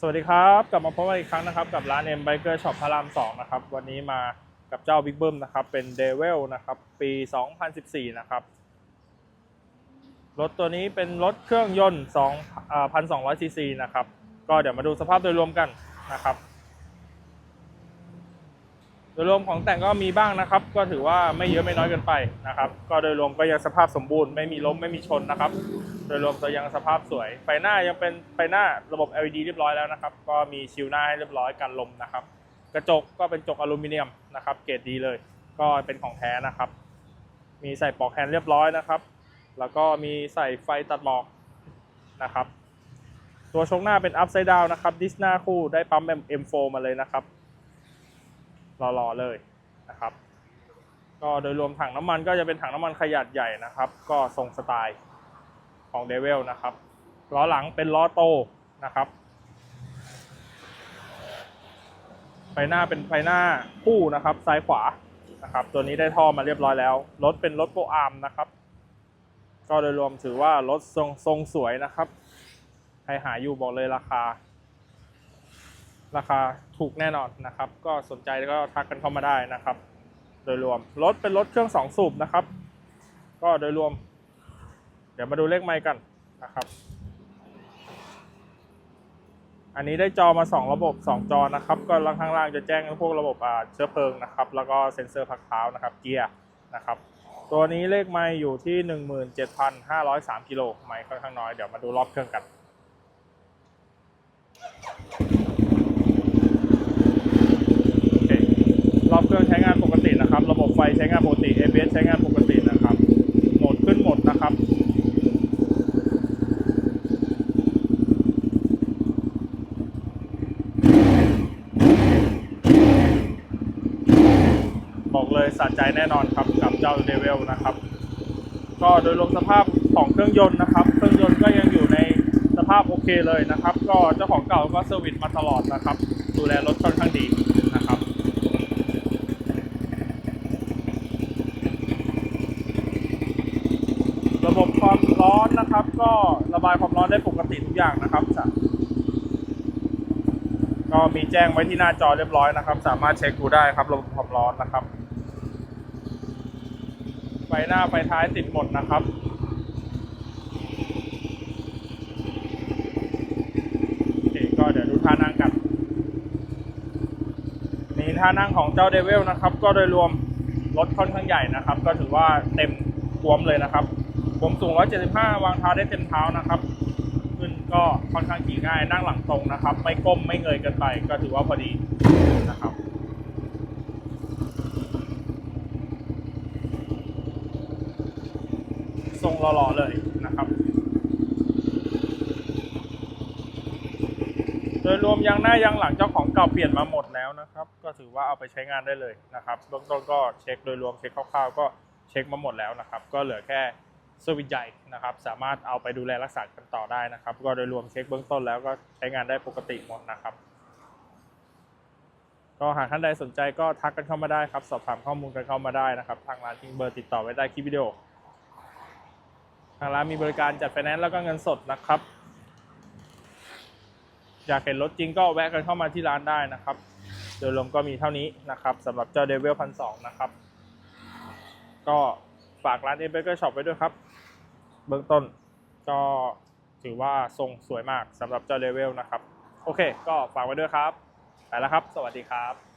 สวัสดีครับกลับมาพบกันอีกครั้งนะครับกับร้าน M Biker Shop พระราม2นะครับวันนี้มากับเจ้า Big b o o m นะครับเป็น Devil นะครับปี 2014 นะครับ รถตัวนี้เป็นรถเครื่องยนต์2อ่า1,200ซีซีนะครับ ก็เดี๋ยวมาดูสภาพโดยรวมกันนะครับ โดยรวมของแต่งก็มีบ้างนะครับ ก็ถือว่าไม่เยอะไม่น้อยเกินไปนะครับ ก็โดยรวมก็ยังสภาพสมบูรณ์ไม่มีล้มไม่มีชนนะครับ โดยรวมตัวยังสภาพสวย ไฟหน้ายังเป็นไฟหน้าระบบ LED เรียบร้อยแล้วนะครับ ก็มีชิลหน้าให้เรียบร้อยกันลมนะครับ กระจกก็เป็นจกอลูมิเนียมนะครับ เกรดดีเลย ก็เป็นของแท้นะครับ มีใส่ปลอกแฮนด์เรียบร้อยนะครับ แล้วก็มีใส่ไฟตัดหมอกนะครับ ตัวชกหน้าเป็น upside down นะครับ ดิสหน้าคู่ได้ปั๊ม M4 มาเลยนะครับรอๆเลยนะครับ ก็โดยรวมถังน้ำมันก็จะเป็นถังน้ำมันขนาดใหญ่นะครับ ก็ทรงสไตล์ ของเดวิลนะครับล้อหลังเป็นล้อโตนะครับไฟหน้าเป็นไฟหน้าคู่นะครับ ซ้ายขวานะครับ ตัวนี้ได้ท่อมาเรียบร้อยแล้ว รถเป็นรถโปรอาร์มนะครับ ก็โดยรวมถือว่ารถทรงทรงสวยนะครับใครหาอยู่บอกเลยราคา ราคาถูกแน่นอนนะครับ ก็สนใจก็ทักกันเข้ามาได้นะครับ โดยรวมรถเป็นรถเครื่องสองสูบนะครับ ก็โดยรวม ดี๋ยวมาดูเลขไมค์กันนะครับ อันนี้ได้จอมา 2 ระบบ 2 จอนะครับ ก็ล่างข้างล่างจะแจ้งพวกระบบเชื้อเพลิงนะครับ แล้วก็เซ็นเซอร์พักเท้านะครับ เกียร์นะครับ ตัวนี้เลขไมค์อยู่ที่ 17,503กิโลไมค์ค่อนข้างน้อย เดี๋ยวมาดูรอบเครื่องกัน โอเครอบเครื่องใช้งานปกตินะครับ ระบบไฟใช้งานปกติ ABS ใช้งานปกตินะครับ โหมดขึ้นโหมดนะครับ บอกเลยสะใจแน่นอนครับกับเจ้าเดวิลนะครับ ก็โดยรวมสภาพของเครื่องยนต์นะครับ เครื่องยนต์ก็ยังอยู่ในสภาพโอเคเลยนะครับ ก็เจ้าของเก่าก็เซอร์วิสมาตลอดนะครับ ดูแลรถค่อนข้างดีนะครับระบบความร้อนนะครับ ก็ระบายความร้อนได้ปกติทุกอย่างนะครับก็มีแจ้งไว้ที่หน้าจอเรียบร้อยนะครับ สามารถเช็คดูได้ครับระบบความร้อนนะครับ ไฟหน้าไฟท้ายติดหมดนะครับ โอเคก็เดี๋ยวดูท่านั่งกันนี่ท่านั่งของเจ้าเดวิลนะครับ ก็โดยรวมรถค่อนข้างใหญ่นะครับ ก็ถือว่าเต็มทวมเลยนะครับ ผมสูง 175 วางเท้าได้เต็มเท้านะครับขึ้นก็ค่อนข้างขี่ง่ายนั่งหลังตรงนะครับ ไม่ก้มไม่เงยเกินไปก็ถือว่าพอดีนะครับ ทรง หล่อๆเลยนะครับ โดยรวมยางหน้ายางหลังเจ้าของเก่าเปลี่ยนมาหมดแล้วนะครับ ก็ถือว่าเอาไปใช้งานได้เลยนะครับเบื้องต้นก็เช็คโดยรวมเช็คคร่าวๆ ก็เช็คมาหมดแล้วนะครับ ก็เหลือแค่สวิตช์ใหญ่นะครับ สามารถเอาไปดูแลรักษากันต่อได้นะครับ ก็โดยรวมเช็คเบื้องต้นแล้วก็ใช้งานได้ปกติหมดนะครับก็หากท่านใดสนใจก็ทักกันเข้ามาได้ครับ สอบถามข้อมูลกันเข้ามาได้นะครับ ทางร้านทิ้งเบอร์ติดต่อไว้ใต้คลิปวิดีโอ ทางร้านมีบริการจัดไฟแนนซ์แล้วก็เงินสดนะครับ อยากเห็นรถจริงก็แวะกันเข้ามาที่ร้านได้นะครับ โดยรวมก็มีเท่านี้นะครับสำหรับเจ้าเดวิลพันสองนะครับ ก็ฝากร้านเอเบเกอร์ช็อปไว้ด้วยครับ เบื้องต้นก็ถือว่าทรงสวยมากสำหรับเจ้าเดวิลนะครับ โอเค ก็ฝากไว้ด้วยครับ ไปแล้วครับ สวัสดีครับ